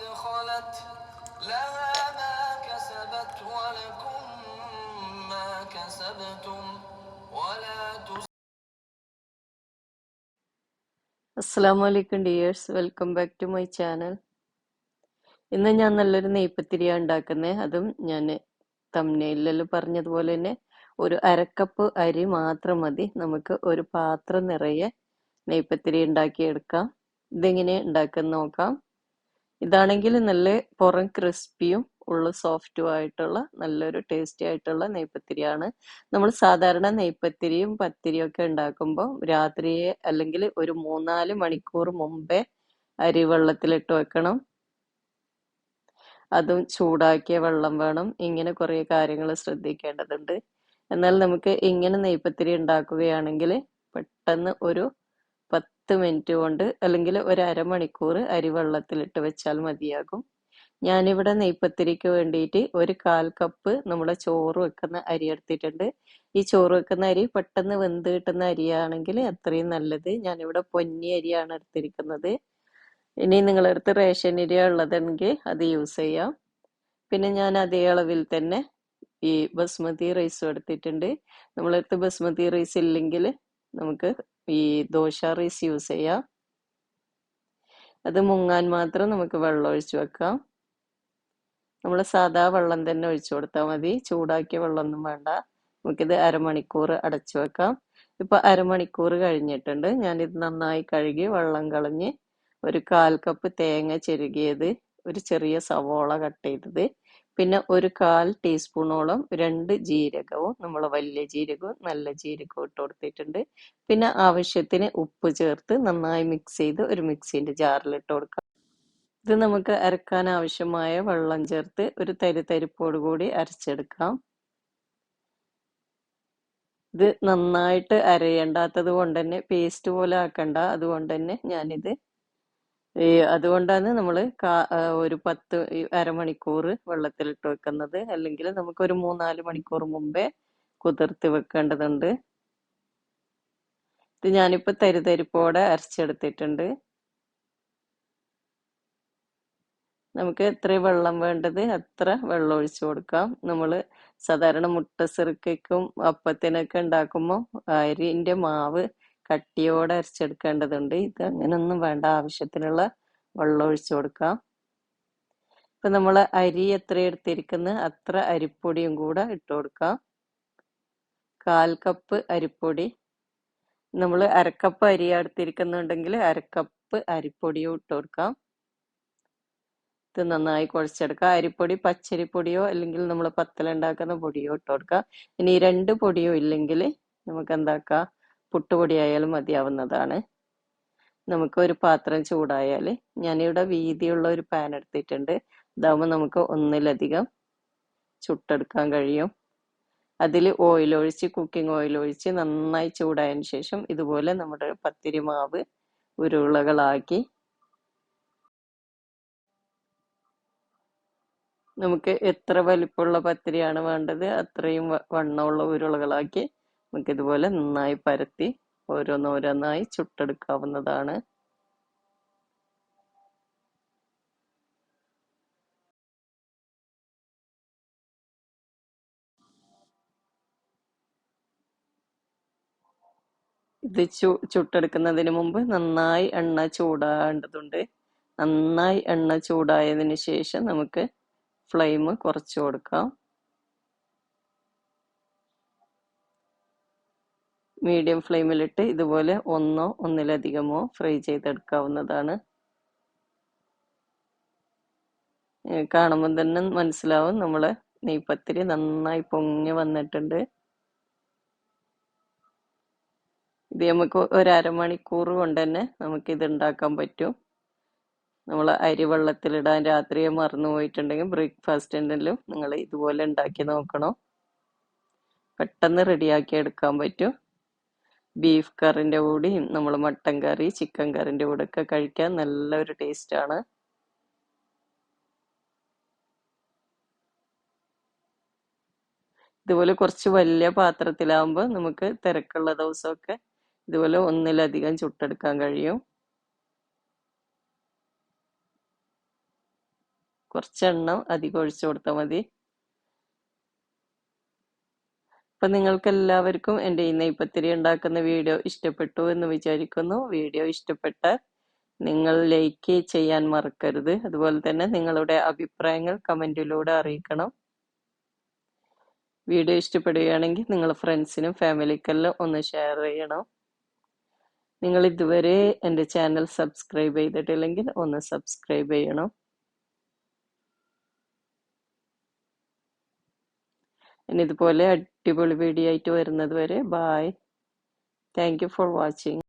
خلت لها ما كسبت ولكم ما كسبتم ولا تسرفوا അസ്സാം വലൈക്കും dears welcome back to my channel ഇന്ന് ഞാൻ നല്ലൊരു നെയ്പ്പത്തിരിയാണ് ഉണ്ടാക്കുന്നത് അതും ഞാൻ തമ്മിലെല്ലാം പറഞ്ഞതുപോലെ തന്നെ ഒരു അരക്കപ്പ് അരി മാത്രം മതി നമുക്ക് ഒരു പാത്രം നിറയെ നെയ്പ്പത്തിരി ഉണ്ടാക്കിയെടുക്കാം ഇതെങ്ങനെ ഉണ്ടാക്കുന്ന നോക്കാം ഇതാണെങ്കിൽ നല്ല പുറം ക്രിസ്പിയും ഉള്ളു സോഫ്റ്റും ആയിട്ടുള്ള നല്ലൊരു ടേസ്റ്റി ആയിട്ടുള്ള നെയ്പ്പത്തിരിയാണ് നമ്മൾ സാധാരണ നെയ്പ്പത്തിരിയും പത്തിരിയും ഒക്കെ ഉണ്ടാക്കുമ്പോൾ രാത്രിയെ അല്ലെങ്കിൽ ഒരു മൂന്നാൽ മണിക്കൂർ മുമ്പേ അരി വെള്ളത്തിലിട്ട് വെക്കണം. അതും ചൂടാക്കിയ വെള്ളം വേണം. ഇങ്ങനെ കുറേ കാര്യങ്ങൾ ശ്രദ്ധിക്കേണ്ടതുണ്ട്. എന്നാൽ നമുക്ക് ഇങ്ങനെ നെയ്പ്പത്തിരി ഉണ്ടാക്കുകയാണെങ്കിൽ പെട്ടെന്ന് ഒരു പത്ത് മിനിറ്റ് കൊണ്ട് അല്ലെങ്കിൽ ഒരു അരമണിക്കൂർ അരി വെള്ളത്തിലിട്ട് വെച്ചാൽ മതിയാകും. ഞാനിവിടെ നെയ്പ്പത്തിരിക്ക് വേണ്ടിയിട്ട് ഒരു കാൽ കപ്പ് നമ്മുടെ ചോറ് വെക്കുന്ന അരി എടുത്തിട്ടുണ്ട്. ഈ ചോറ് വെക്കുന്ന അരി പെട്ടെന്ന് വെന്ത് കിട്ടുന്ന അരിയാണെങ്കിൽ അത്രയും നല്ലത്. ഞാനിവിടെ പൊന്നി അരിയാണ് എടുത്തിരിക്കുന്നത്. ഇനി നിങ്ങളടുത്ത് റേഷൻ അരി ഉള്ളതെങ്കിൽ അത് യൂസ് ചെയ്യാം. പിന്നെ ഞാൻ അതേ അളവിൽ തന്നെ ഈ ബസ്മതി റൈസും എടുത്തിട്ടുണ്ട്. നമ്മളടുത്ത് ബസ്മതി റൈസ് ഇല്ലെങ്കിൽ നമുക്ക് ഈ ദോശ റൈസ് യൂസ് ചെയ്യാം. അത് മുങ്ങാൻ മാത്രം നമുക്ക് വെള്ളം ഒഴിച്ചു വെക്കാം. നമ്മൾ സാധാ വെള്ളം തന്നെ ഒഴിച്ചു കൊടുത്താൽ മതി. ചൂടാക്കിയ വെള്ളമൊന്നും വേണ്ട. നമുക്കിത് അരമണിക്കൂർ അടച്ചു വെക്കാം. ഇപ്പൊ അരമണിക്കൂർ കഴിഞ്ഞിട്ടുണ്ട്. ഞാനിത് നന്നായി കഴുകി വെള്ളം കളഞ്ഞ് ഒരു കാൽ കപ്പ് തേങ്ങ ചെരുകിയത് ഒരു ചെറിയ സവോള കട്ട് ചെയ്തത്. പിന്നെ ഒരു കാൽ ടീസ്പൂണോളം രണ്ട് ജീരകവും നമ്മൾ വലിയ ജീരകവും നല്ല ജീരകവും ഇട്ട് കൊടുത്തിട്ടുണ്ട്. പിന്നെ ആവശ്യത്തിന് ഉപ്പ് ചേർത്ത് നന്നായി മിക്സ് ചെയ്ത് ഒരു മിക്സിന്റെ ജാറിൽ ഇട്ട് കൊടുക്കാം. ഇത് നമുക്ക് അരക്കാൻ ആവശ്യമായ വെള്ളം ചേർത്ത് ഒരു തരി തരിപ്പോട് കൂടി അരച്ചെടുക്കാം. ഇത് നന്നായിട്ട് അരയേണ്ടാത്തത് കൊണ്ട് തന്നെ പേസ്റ്റ് പോലെ ആക്കണ്ട. അതുകൊണ്ട് തന്നെ ഞാനിത് ഈ അതുകൊണ്ടാണ് നമ്മൾ ഒരു പത്ത് അരമണിക്കൂർ വെള്ളത്തിലിട്ട് വെക്കുന്നത്. അല്ലെങ്കിൽ നമുക്ക് ഒരു മൂന്നാൽ മണിക്കൂർ മുമ്പേ കുതിർത്ത് വെക്കേണ്ടതുണ്ട്. ഇത് ഞാനിപ്പോൾ തരിതരിപ്പോടെ അരച്ചെടുത്തിട്ടുണ്ട്. നമുക്ക് എത്ര വെള്ളം വേണ്ടത് അത്ര വെള്ളം ഒഴിച്ചു കൊടുക്കാം. നമ്മൾ സാധാരണ മുട്ട സിറുക്കും അപ്പത്തിനൊക്കെ ഉണ്ടാക്കുമ്പോൾ അരിന്റെ മാവ് കട്ടിയോടെ അരച്ചെടുക്കേണ്ടതുണ്ട്. ഇത് അങ്ങനൊന്നും വേണ്ട. ആവശ്യത്തിനുള്ള വെള്ളം ഒഴിച്ചു കൊടുക്കാം. ഇപ്പൊ നമ്മൾ അരി എത്ര എടുത്തിരിക്കുന്ന? അത്ര അരിപ്പൊടിയും കൂടെ ഇട്ട് കൊടുക്കാം. കാൽ കപ്പ് അരിപ്പൊടി. നമ്മൾ അരക്കപ്പ് അരി എടുത്തിരിക്കുന്നുണ്ടെങ്കിൽ അരക്കപ്പ് അരിപ്പൊടിയും ഇട്ട് കൊടുക്കാം. ഇത് നന്നായി കുഴച്ചെടുക്കുക അരിപ്പൊടി പച്ചരിപ്പൊടിയോ അല്ലെങ്കിൽ നമ്മൾ പത്തലുണ്ടാക്കുന്ന പൊടിയോ ഇട്ട് കൊടുക്കുക ഇനി രണ്ട് പൊടിയോ ഇല്ലെങ്കിൽ നമുക്ക് എന്താക്കാം? പുട്ടുപൊടി ആയാലും മതിയാവുന്നതാണ്. നമുക്ക് ഒരു പാത്രം ചൂടായാൽ ഞാനിവിടെ വീതിയുള്ള ഒരു പാൻ എടുത്തിട്ടുണ്ട്. ഇതാകുമ്പോൾ നമുക്ക് ഒന്നിലധികം ചുട്ടെടുക്കാൻ കഴിയും. അതിൽ ഓയിൽ ഒഴിച്ച് കുക്കിംഗ് ഓയിൽ ഒഴിച്ച് നന്നായി ചൂടായതിന് ശേഷം ഇതുപോലെ നമ്മുടെ പത്തിരി മാവ് ഉരുളകളാക്കി നമുക്ക് എത്ര വലിപ്പമുള്ള പത്തിരിയാണ് വേണ്ടത് അത്രയും വണ്ണമുള്ള ഉരുളകളാക്കി നമുക്ക് ഇതുപോലെ നന്നായി പരത്തി ഓരോന്നോരോന്നായി ചുട്ടെടുക്കാവുന്നതാണ്. ഇത് ചു ചുട്ടെടുക്കുന്നതിന് മുമ്പ് നന്നായി എണ്ണ ചൂടാണ്ടതുണ്ട് നന്നായി എണ്ണ ചൂടായതിന് ശേഷം നമുക്ക് ഫ്ലെയിം കുറച്ച് കൊടുക്കാം. മീഡിയം ഫ്ലെയിമിലിട്ട് ഇതുപോലെ ഒന്നോ ഒന്നിലധികമോ ഫ്രൈ ചെയ്തെടുക്കാവുന്നതാണ്. കാണുമ്പോൾ തന്നെ മനസ്സിലാവും നമ്മളെ നെയ്പത്തിരി നന്നായി പൊങ്ങി വന്നിട്ടുണ്ട്. ഇത് നമുക്ക് ഒരു കൊണ്ട് തന്നെ നമുക്ക് ഇത് ഉണ്ടാക്കാൻ പറ്റും. നമ്മൾ അരി വെള്ളത്തിലിടാൻ രാത്രിയെ മറന്നു പോയിട്ടുണ്ടെങ്കിൽ ബ്രേക്ക്ഫാസ്റ്റിനെല്ലാം നിങ്ങൾ ഇതുപോലെ ഉണ്ടാക്കി നോക്കണം. പെട്ടെന്ന് റെഡിയാക്കി എടുക്കാൻ പറ്റും. ബീഫ് കറിന്റെ കൂടിയും നമ്മൾ മട്ടൻ കറി ചിക്കൻ കറിന്റെ കൂടെ ഒക്കെ കഴിക്കാൻ ടേസ്റ്റ് ആണ്. ഇതുപോലെ കുറച്ച് വലിയ പാത്രത്തിലാകുമ്പോൾ നമുക്ക് തിരക്കുള്ള ദിവസമൊക്കെ ഇതുപോലെ ഒന്നിലധികം ചുട്ടെടുക്കാൻ കഴിയും. കുറച്ചെണ്ണം അധികം ഒഴിച്ചു കൊടുത്താൽ മതി. അപ്പൊ നിങ്ങൾക്ക് എല്ലാവർക്കും എന്റെ ഈ നെയ്പത്തിരി ഉണ്ടാക്കുന്ന വീഡിയോ ഇഷ്ടപ്പെട്ടു എന്ന് വിചാരിക്കുന്നു. വീഡിയോ ഇഷ്ടപ്പെട്ട നിങ്ങൾ ലൈക്ക് ചെയ്യാൻ മറക്കരുത്. അതുപോലെ തന്നെ നിങ്ങളുടെ അഭിപ്രായങ്ങൾ കമന്റിലൂടെ അറിയിക്കണം. വീഡിയോ ഇഷ്ടപ്പെടുകയാണെങ്കിൽ നിങ്ങൾ ഫ്രണ്ട്സിനും ഫാമിലിക്കെല്ലാം ഒന്ന് ഷെയർ ചെയ്യണം. നിങ്ങൾ ഇതുവരെ എന്റെ ചാനൽ സബ്സ്ക്രൈബ് ചെയ്തിട്ടില്ലെങ്കിൽ ഒന്ന് സബ്സ്ക്രൈബ് ചെയ്യണം. ഇതുപോലെ അടിപൊളി വീഡിയോ ആയിട്ട് വരുന്നത് വരെ bye thank you for watching